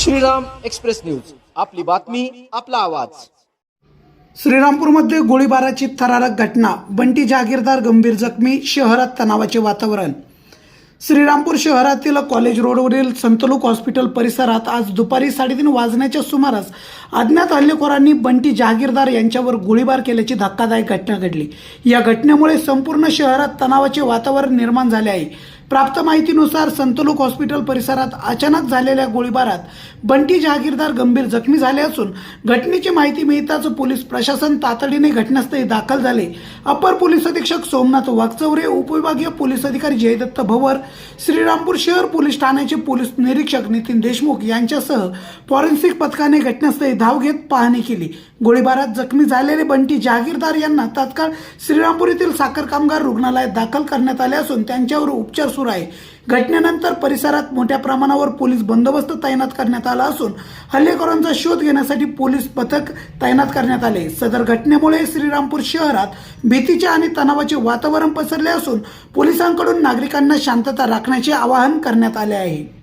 Shriram express news. आपली बातमी आपला आवाज. श्रीरामपूरमध्ये गोळीबाराची थरारक घटना बंटी जहागीरदार गंभीर जखमी शहरात तणावाचे वातावरण. श्रीरामपूर शहरातील कॉलेज रोडवरील संतलुक हॉस्पिटल परिसरात आज दुपारी साडेतीन वाजण्याच्या सुमारास अज्ञात हल्लेखोरांनी बंटी जहागीरदार यांच्यावर गोळीबार केल्याची धक्कादायक घटना घडली. या घटनेमुळे संपूर्ण शहरात तणावाचे वातावरण निर्माण झाले आहे. प्राप्त माहितीनुसार संतलूक हॉस्पिटल परिसरात अचानक झालेल्या गोळीबारात बंटी जहागीरदार गंभीर जखमी झाले असून घटनेची माहिती मिळताच पोलीस प्रशासन तातडीने घटनास्थळी दाखल झाले. अपर पोलीस अधीक्षक सोमनाथ वागचौरे उपविभागीय पोलीस अधिकारी जयदत्त भवर श्रीरामपूर शहर पोलीस ठाण्याचे पोलीस निरीक्षक नितीन देशमुख यांच्यासह फॉरेन्सिक पथकाने घटनास्थळी धाव घेत पाहणी केली. गोळीबारात जखमी झालेले बंटी जहागीरदार यांना तात्काळ श्रीरामपूर येथील साखर कामगार रुग्णालयात दाखल करण्यात आले असून त्यांच्यावर उपचार सुरू आहे. घटनेनंतर परिसरात मोठ्या प्रमाणावर पोलीस बंदोबस्त तैनात करण्यात आला असून हल्लेखोरांचा शोध घेण्यासाठी पोलीस पथक तैनात करण्यात आले. सदर घटनेमुळे श्रीरामपूर शहरात भीतीचे आणि तणावाचे वातावरण पसरले असून पोलिसांकडून नागरिकांना शांतता राखण्याचे आवाहन करण्यात आले आहे.